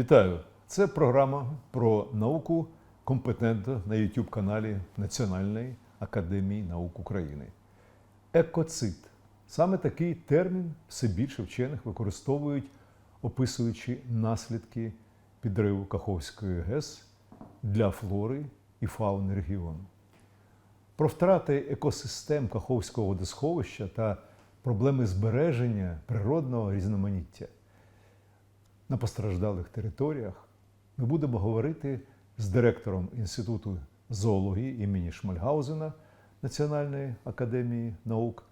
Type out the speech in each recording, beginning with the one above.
Вітаю! Це програма про науку компетентна на youtube каналі Національної академії наук України. Екоцид саме такий термін все більше вчених використовують, описуючи наслідки підриву Каховської ГЕС для флори і фауни регіону. Про втрати екосистем Каховського водосховища та проблеми збереження природного різноманіття на постраждалих територіях ми будемо говорити з директором Інституту зоології імені Шмальгаузена Національної академії наук,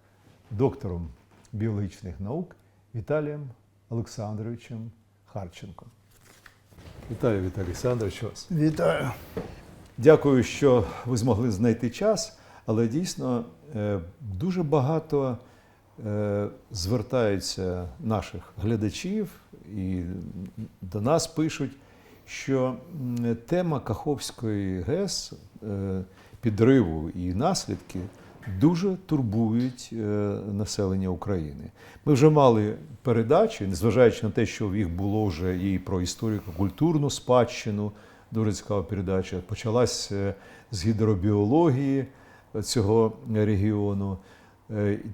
доктором біологічних наук Віталієм Олександровичем Харченком. Вітаю, Віталій Олександрович, вас. Вітаю. Дякую, що ви змогли знайти час, але дійсно е, дуже багато е, звертаються наших глядачів і до нас пишуть, що тема Каховської ГЕС, е, підриву і наслідки дуже турбують е, населення України. Ми вже мали передачі, незважаючи на те, що в їх було вже і про історико-культурну спадщину, дуже цікава передача. Почалась е, з гідробіології цього регіону.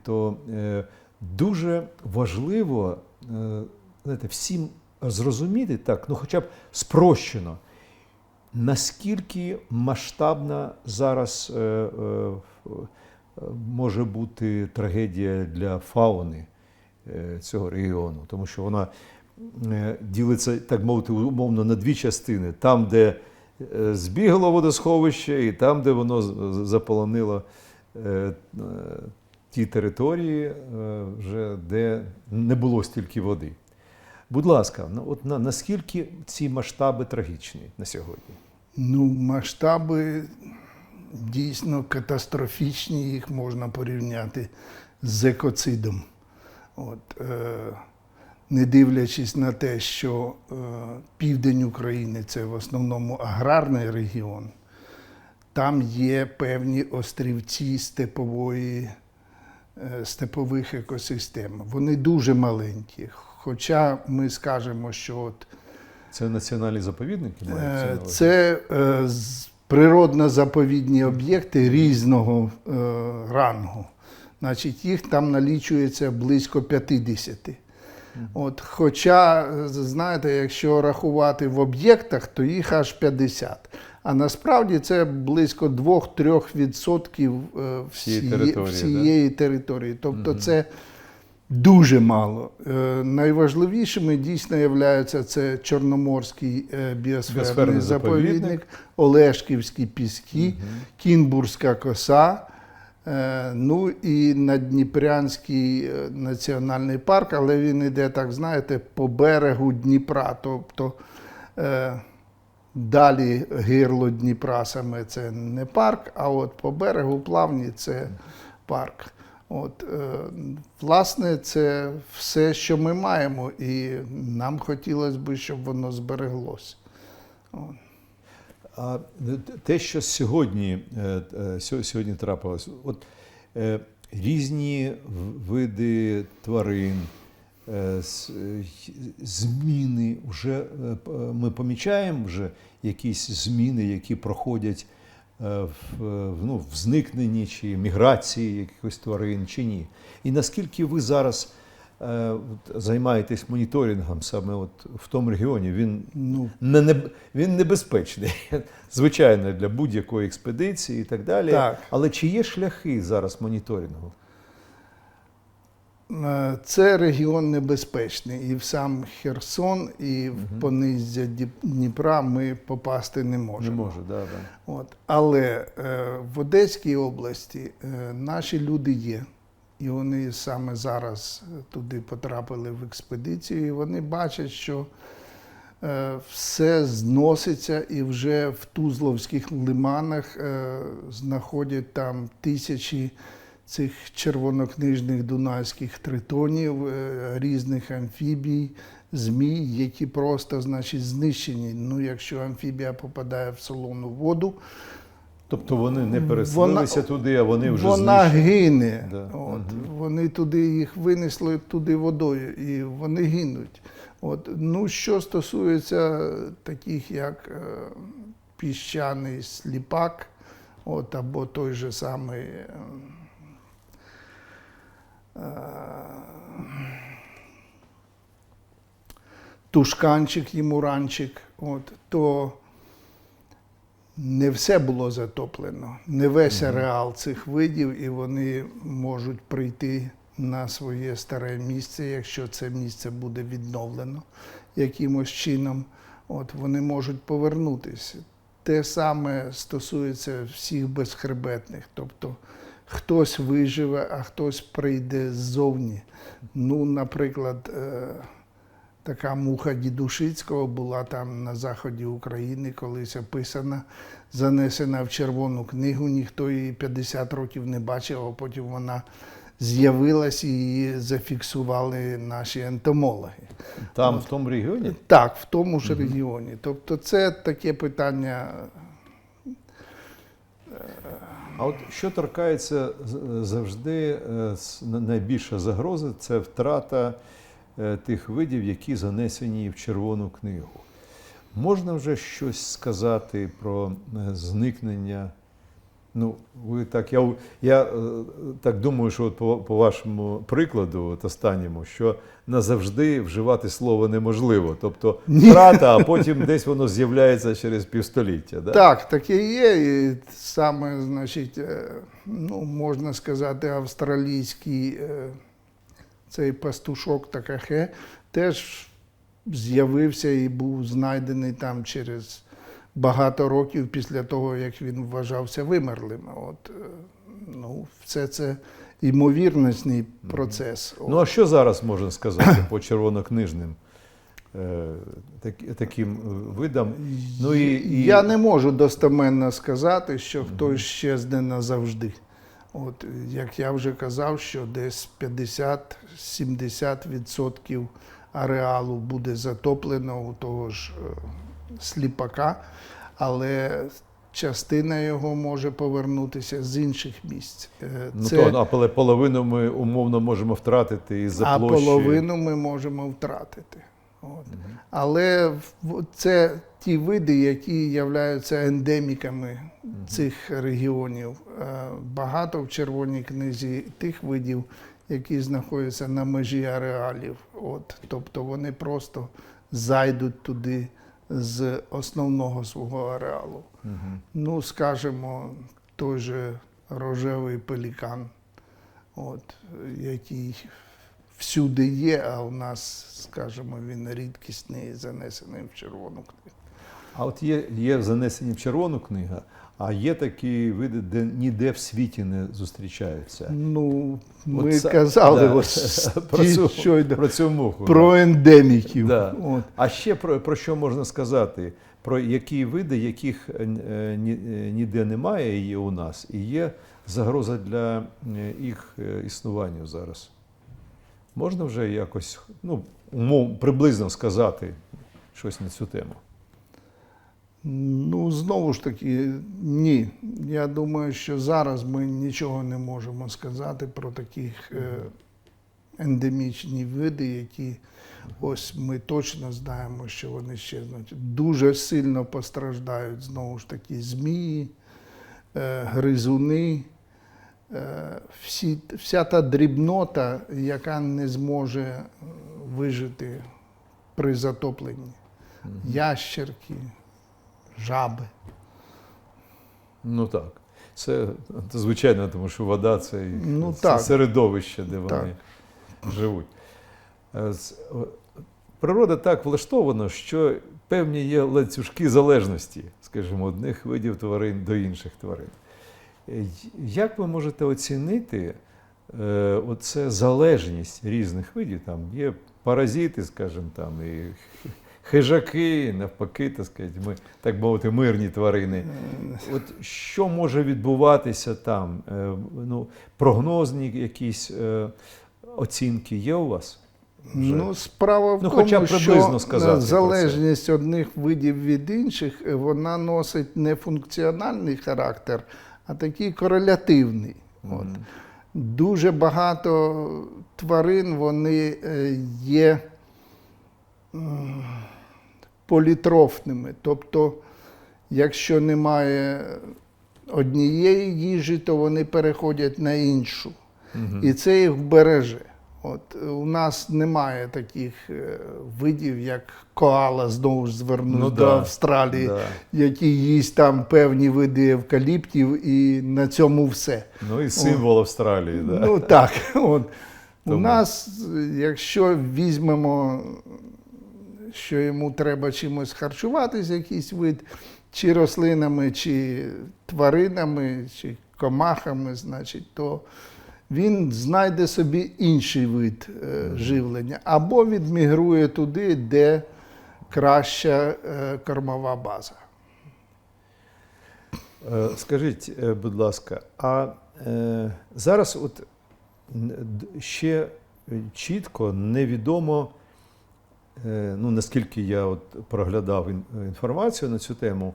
То дуже важливо знаєте, всім зрозуміти так, ну хоча б спрощено, наскільки масштабна зараз е, е, може бути трагедія для фауни е, цього регіону, тому що вона е, ділиться, так мовити, умовно на дві частини: там, де е, збігло водосховище, і там, де воно заполонило е, е, ті території, вже де не було стільки води. Будь ласка, ну, от на, наскільки ці масштаби трагічні на сьогодні? Ну, масштаби дійсно катастрофічні, їх можна порівняти з екоцидом. От, е, не дивлячись на те, що е, південь України це в основному аграрний регіон, там є певні острівці степової, е, степових екосистем. Вони дуже маленькі. Хоча ми скажемо, що от Це національні заповідники? Е, це е, природно-заповідні об'єкти різного е, рангу. Значить, їх там налічується близько 50. От, хоча, знаєте, якщо рахувати в об'єктах, то їх аж 50. А насправді це близько 2-3% е, Всієї території, всієї території. Тобто це Дуже мало. Е, Найважливішими дійсно являються це Чорноморський е, біосферний Біосферний заповідник, заповідник. Олешківські піски, Кінбурзька коса, е, ну і Надніпрянський національний парк, але він іде, так знаєте, по берегу Дніпра. Тобто далі гирло Дніпра саме це не парк, а от по берегу плавні це парк. От, е, власне, це все, що ми маємо, і нам хотілося б, щоб воно збереглося. А те, що сьогодні, е, е, сьогодні трапилось, от е, різні види тварин, е, е, зміни, вже е, е, ми помічаємо вже якісь зміни, які проходять е, в, е, в, ну, в зникненні чи міграції якихось тварин, чи ні. І наскільки ви зараз е, займаєтесь моніторингом саме от в тому регіоні, він Ну, не, не, він небезпечний, звичайно, для будь-якої експедиції і так далі. Так. Але чи є шляхи зараз моніторингу? Це регіон небезпечний. І в сам Херсон, і в понизя Дніпра ми попасти не можемо. Не може, да, да. От. Але е, в Одеській області е, наші люди є. І вони саме зараз е, туди потрапили в експедицію, і вони бачать, що е, все зноситься, і вже в Тузловських лиманах е, знаходять там тисячі цих червонокнижних дунайських тритонів, е, різних амфібій, змій, які просто значить, знищені. Ну, якщо амфібія попадає в солону воду, Тобто вони не переселилися Вона- туди, а вони вже вона знищені. гине. Да. От, Вони туди їх винесли туди водою, і вони гинуть. От, ну, що стосується таких, як е, піщаний сліпак, от, або той же самий. Е, тушканчик і муранчик, от, то не все було затоплено, не весь ареал цих видів, і вони можуть прийти на своє старе місце, якщо це місце буде відновлено якимось чином. От, вони можуть повернутися. Те саме стосується всіх безхребетних. Тобто хтось виживе, а хтось прийде ззовні. Ну, наприклад, е, така муха Дідушицького була там на заході України колись описана, занесена в Червону книгу. Ніхто її 50 років не бачив, а потім вона з'явилась і її зафіксували наші ентомологи. Там, в тому регіоні? Так, в тому ж регіоні. Тобто, це таке питання. А от що торкається завжди, е, с- на- найбільша загроза це втрата е, тих видів, які занесені в Червону книгу. Можна вже щось сказати про е, зникнення? Ну, ви так, я, я е, так думаю, що от по, по вашому прикладу, от останньому, що назавжди вживати слово неможливо. Тобто втрата, а потім десь воно з'являється через півстоліття. Да? Так, таке є. І саме, значить, е, ну, можна сказати, австралійський е, цей пастушок такахе теж з'явився і був знайдений там через багато років після того, як він вважався вимерлим. От, е, ну, все це ймовірностний процес. Ну а що зараз можна сказати по червонокнижним е, так, таким видам? Ну і, і Я не можу достеменно сказати, що хтось щезне назавжди. От, як я вже казав, що десь 50-70% ареалу буде затоплено у того ж е, сліпака, але частина його може повернутися з інших місць. Е, ну, то, але половину ми умовно можемо втратити із-за а половину ми можемо втратити. От. Але це ті види, які являються ендеміками цих регіонів. Е, Багато в червоній книзі тих видів, які знаходяться на межі ареалів. От. Тобто вони просто зайдуть туди з основного свого ареалу. Угу. Ну, скажімо, той же рожевий пелікан, от, який всюди є, а у нас, скажімо, він рідкісний, занесений в червону книгу. А от є, є занесені в червону книгу, а є такі види, де ніде в світі не зустрічаються. Ну, ми От казали да, ось про, цю, щойно про цю муху. про ендеміків. Да. От. А ще про, про що можна сказати? Про які види, яких е, е, е, ніде немає є у нас, і є загроза для їх існуванню зараз. Можна вже якось ну, приблизно сказати щось на цю тему? Ну, знову ж таки, ні. Я думаю, що зараз ми нічого не можемо сказати про таких е, ендемічні види, які ось ми точно знаємо, що вони щезнуть. Дуже сильно постраждають знову ж таки змії, е, гризуни. Е, Всі, вся та дрібнота, яка не зможе вижити при затопленні. Ящерки, жаби. Ну так. Це, це звичайно, тому що вода це, Ну, це так. середовище, де вони Так. живуть. Е, Природа так влаштована, що певні є ланцюжки залежності, скажімо, одних видів тварин до інших тварин. Е, Як ви можете оцінити е, оце залежність різних видів? Там є паразити, скажімо, там, і хижаки, навпаки, так сказати, ми, так мовити, мирні тварини. От що може відбуватися там? Е, Ну, прогнозні якісь е, оцінки є у вас? Вже? Ну, справа в Ну, тому, хоча б що сказати залежність одних видів від інших, е, вона носить не функціональний характер, а такий корелятивний. От. Дуже багато тварин вони е, є політрофними. Тобто, якщо немає однієї їжі, то вони переходять на іншу. І це їх береже. От у нас немає таких е, видів, як коала, знову ж звернусь Ну до да, Австралії, да. які їсть там певні види евкаліптів, і на цьому все. Ну і символ Австралії, да. Ну так, от. У нас, якщо візьмемо, що йому треба чимось харчуватись, якийсь вид, чи рослинами, чи тваринами, чи комахами, значить, то він знайде собі інший вид е, живлення, або відмігрує туди, де краща е, кормова база. Е, Скажіть, будь ласка, а е, зараз от ще чітко невідомо, ну наскільки я от проглядав інформацію на цю тему,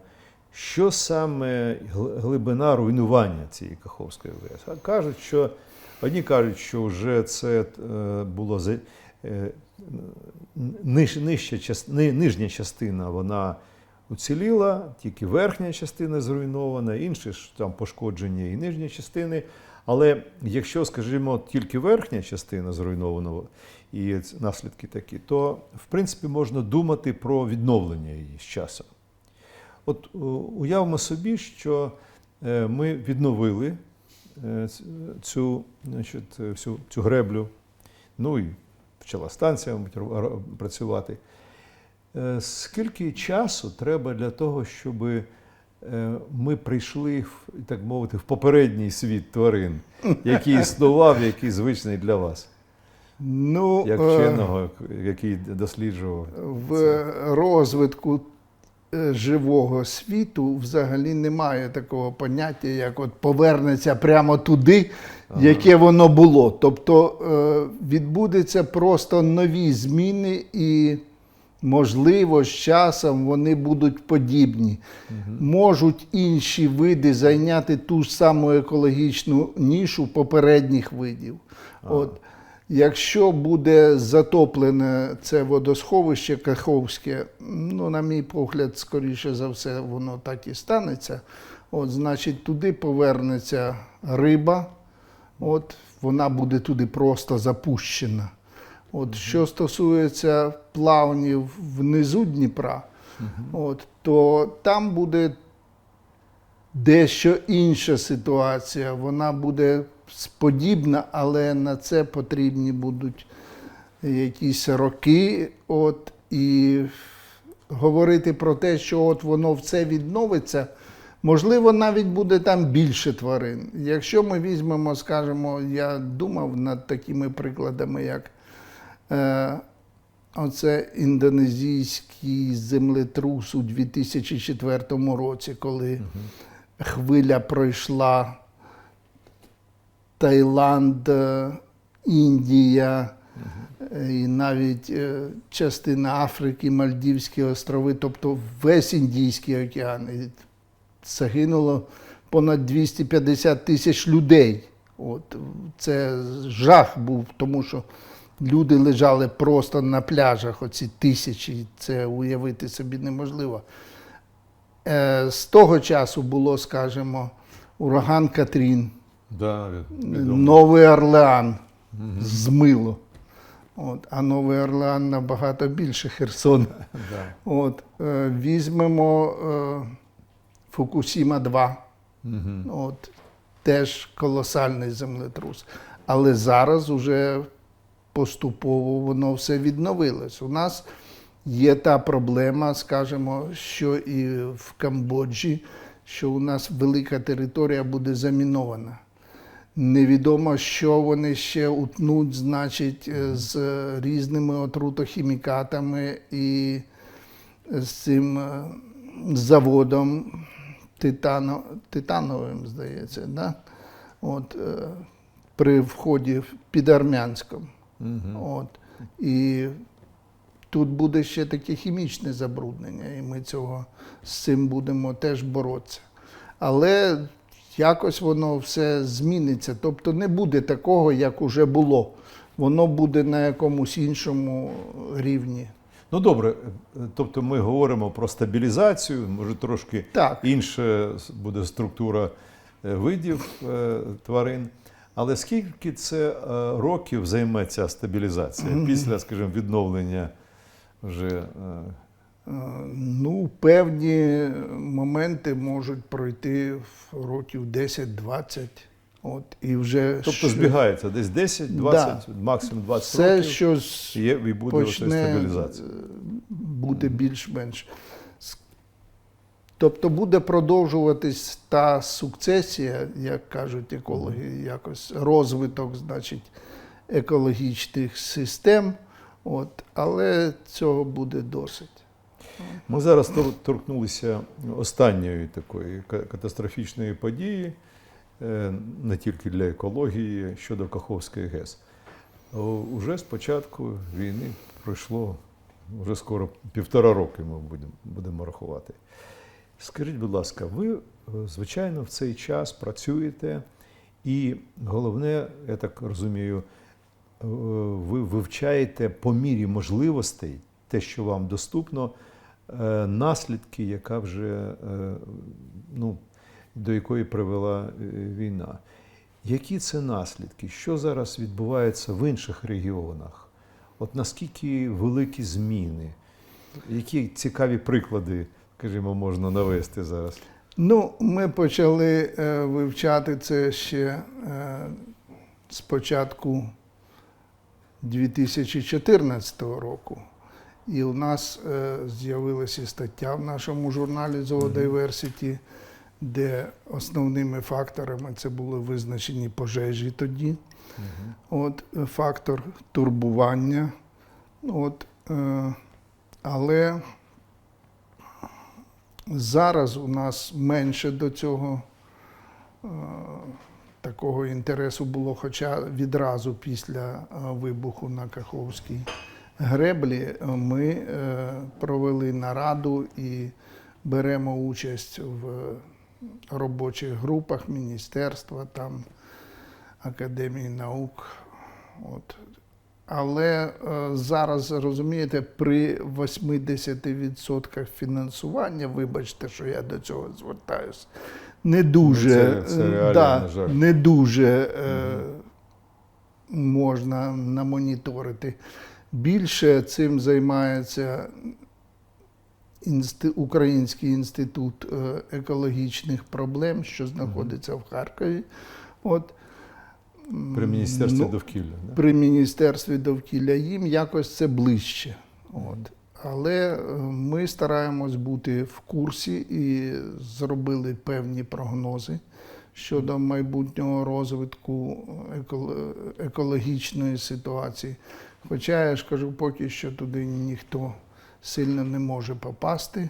що саме глибина руйнування цієї Каховської ВС. Кажуть, що одні кажуть, що вже це е, було е, нижча, нижня частина вона уціліла, тільки верхня частина зруйнована, інші ж там пошкоджені і нижні частини. Але якщо, скажімо, тільки верхня частина зруйнована і наслідки такі, то в принципі можна думати про відновлення її з часом. От у- уявимо собі, що е, ми відновили е, цю, значить, е, всю цю греблю, ну і почала станція працювати. Е, Скільки часу треба для того, щоб е, ми прийшли, так мовити, в попередній світ тварин, який існував, який звичний для вас, Ну, як е, вченого, який досліджував? в розвитку е, живого світу взагалі немає такого поняття, як от повернеться прямо туди, яке воно було. Тобто е, відбудеться просто нові зміни і. Можливо, з часом вони будуть подібні. Можуть інші види зайняти ту ж саму екологічну нішу попередніх видів. От, якщо буде затоплене це водосховище Каховське, ну, на мій погляд, скоріше за все, воно так і станеться. От, значить, туди повернеться риба, от, вона буде туди просто запущена. От, Що стосується плавнів внизу Дніпра, от, то там буде дещо інша ситуація. Вона буде подібна, але на це потрібні будуть якісь роки. От, і говорити про те, що от воно все відновиться. Можливо, навіть буде там більше тварин. Якщо ми візьмемо, скажімо, я думав над такими прикладами, як Е, Оце індонезійський землетрус у 2004 році, коли хвиля пройшла Таїланд, е, Індія е, і навіть е, частина Африки, Мальдівські острови, тобто весь Індійський океан. І загинуло понад 250 тисяч людей. От, це жах був, тому що люди лежали просто на пляжах, оці тисячі, це уявити собі неможливо. З того часу було, скажімо, ураган Катрін, Да, відомо. Новий Орлеан змило. От, а Новий Орлеан набагато більше Херсона. Да. От, е, візьмемо е, Фукусіма 2. От, теж колосальний землетрус. Але зараз уже поступово воно все відновилось. У нас є та проблема, скажімо, що і в Камбоджі, що у нас велика територія буде замінована. Невідомо, що вони ще утнуть, значить, е, з різними отрутохімікатами і з цим е, заводом титано, титановим, здається, да? От, е, при вході під Армянськом. От. І тут буде ще таке хімічне забруднення, і ми цього з цим будемо теж боротися. Але якось воно все зміниться. Тобто не буде такого, як уже було. Воно буде на якомусь іншому рівні. Ну добре, тобто ми говоримо про стабілізацію, може трошки Так. інша буде структура е, видів е, тварин. Але скільки це е, років займе ця стабілізація після, скажімо, відновлення вже Ну, певні моменти можуть пройти в років 10-20. От, і вже тобто що- збігається десь 10, 20, максимум 20 все років. щось Є і буде почне стабілізація. е, бути більш-менш. Тобто буде продовжуватись та сукцесія, як кажуть екологи, якось розвиток, значить, екологічних систем. От, але цього буде досить. Ми зараз тор- торкнулися останньої такої ка- катастрофічної події, е, не тільки для екології щодо Каховської ГЕС. Уже з початку війни пройшло вже скоро півтора роки, ми будемо, будемо рахувати. Скажіть, будь ласка, ви, е, звичайно, в цей час працюєте, і головне, я так розумію, е, ви вивчаєте по мірі можливостей те, що вам доступно, наслідки, яка вже е, ну, до якої привела е, війна. Які це наслідки? Що зараз відбувається в інших регіонах? От наскільки великі зміни? Які цікаві приклади, скажімо, можна навести зараз? Ну, ми почали е, вивчати це ще е, з початку 2014 року. І у нас е, з'явилася стаття в нашому журналі Zoodiversity, де основними факторами це були визначені пожежі тоді. От, е, фактор турбування. От, е, але зараз у нас менше до цього е, такого інтересу було, хоча відразу після е, вибуху на Каховській греблі ми е, провели нараду і беремо участь в робочих групах міністерства, там Академії наук. От. Але е, зараз розумієте, при 80% фінансування, вибачте, що я до цього звертаюся, не дуже, це- це е, да, не дуже е, можна намоніторити. Більше цим займається Український інститут е, екологічних проблем, що знаходиться в Харкові. От, При Міністерстві Ну, довкілля. Да? при Міністерстві довкілля їм якось це ближче. От. Але е, ми стараємось бути в курсі і зробили певні прогнози щодо майбутнього розвитку еколо- екологічної ситуації. Хоча я ж кажу, поки що туди ніхто сильно не може попасти.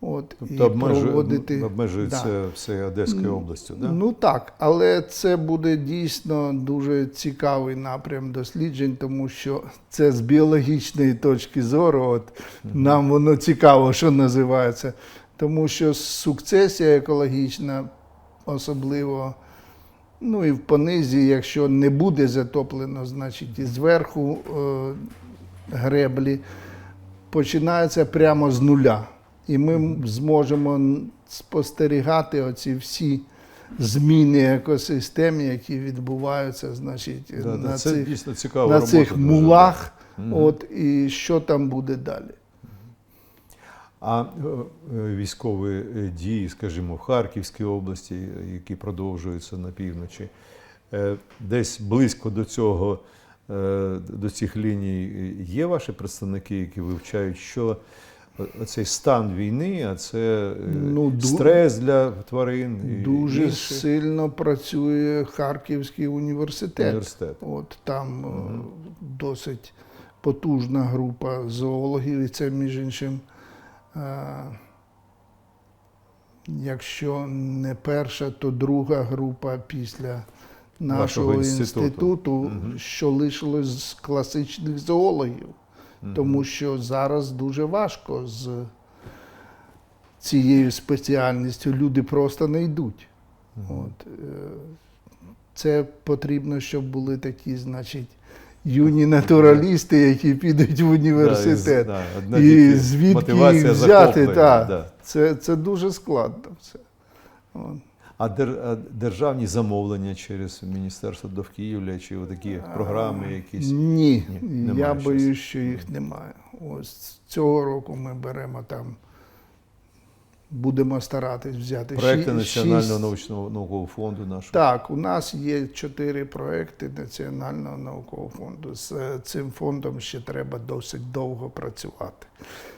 От, і Тобто обмежує, проводити. обмежується Да. все Одеською областю. Да? Ну так, але це буде дійсно дуже цікавий напрям досліджень, тому що це з біологічної точки зору, от нам воно цікаво, що називається. Тому що сукцесія екологічна, особливо, ну і в понизі, якщо не буде затоплено, значить і зверху е, греблі, починається прямо з нуля. І ми зможемо спостерігати оці всі зміни екосистем, які відбуваються, значить, Да, на це цих, дійсно на цих мулах. От, і що там буде далі. А е, е, військові е, дії, скажімо, в Харківській області, які продовжуються на півночі, десь близько до цього, до цих ліній є ваші представники, які вивчають, що цей стан війни, а це Ну, стрес для тварин. Дуже інше. сильно працює Харківський університет. університет. От там е, досить потужна група зоологів, і це, між іншим, якщо не перша, то друга група після нашого інституту. інституту, Мгм. що лишилось з класичних зоологів. Тому що зараз дуже важко з цією спеціальністю люди просто не йдуть. От, е, це потрібно, щоб були такі, значить, юні натуралісти, які підуть в університет. Да, і да, і звідки їх взяти, та, да. це, це дуже складно. Все. От. А, державні замовлення через Міністерство довкілля чи такі програми якісь? Ні, Ні, я боюсь, що їх немає. Ось цього року ми беремо там, будемо старатись взяти Проекти Національного научного наукового фонду нашого. Так, у нас є чотири проекти Національного наукового фонду. З е, цим фондом ще треба досить довго працювати.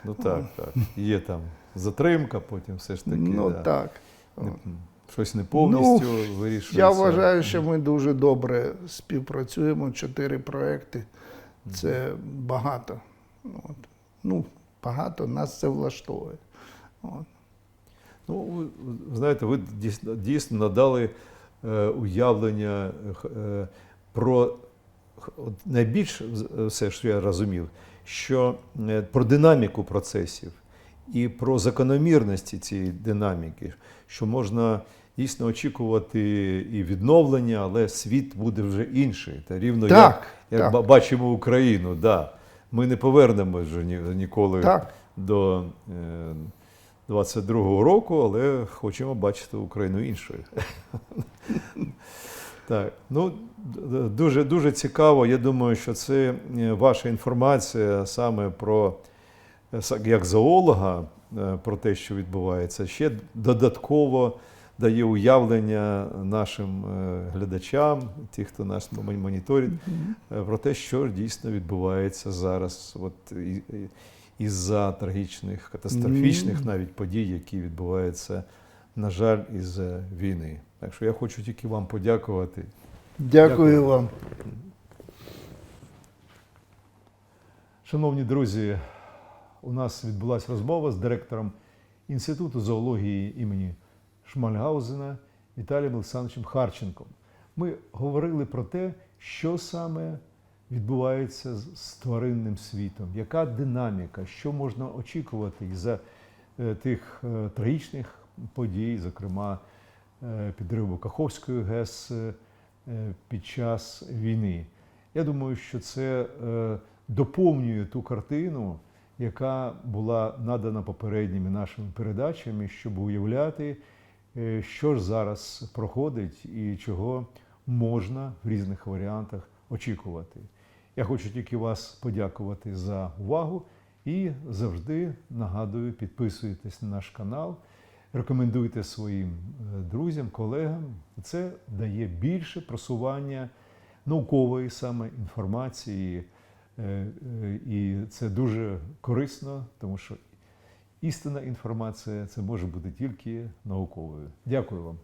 Ну так, так. Є там затримка, потім все ж таки. ну да. так. Не- щось не повністю вирішується. Я вважаю, що ми дуже добре співпрацюємо. Чотири проекти це багато. От. Ну, багато, нас це влаштовує. От. Ну, ви знаєте, ви дійсно, дійсно надали е, уявлення е, е, про найбільш все, що я розумів, що е, про динаміку процесів і про закономірності цієї динаміки, що можна дійсно очікувати і відновлення, але світ буде вже інший. Та рівно Так, як, як так. ба- бачимо Україну, да. ми не повернемось вже ні, ніколи Так. до е, 22-го року, але хочемо бачити Україну іншою. так, ну дуже, дуже цікаво. Я думаю, що це е, ваша інформація саме про як зоолога е, про те, що відбувається, ще додатково дає уявлення нашим е, глядачам, ті, хто нас моніторить, про те, що дійсно відбувається зараз. От, і, із-за трагічних, катастрофічних навіть подій, які відбуваються, на жаль, із війни. Так що я хочу тільки вам подякувати. Дякую, Дякую. вам. Шановні друзі, у нас відбулася розмова з директором Інституту зоології імені Шмальгаузена Віталієм Олександровичем Харченком. Ми говорили про те, що саме відбувається з тваринним світом, яка динаміка, що можна очікувати із-за е, тих е, трагічних подій, зокрема е, підриву Каховської ГЕС під час війни. Я думаю, що це доповнює ту картину, яка була надана попередніми нашими передачами, щоб уявляти, що ж зараз проходить і чого можна в різних варіантах очікувати. Я хочу тільки вас подякувати за увагу і завжди нагадую, підписуйтесь на наш канал, рекомендуйте своїм е, друзям, колегам. Це дає більше просування наукової саме інформації. Е, е, І це дуже корисно, тому що істинна інформація це може бути тільки науковою. Дякую вам.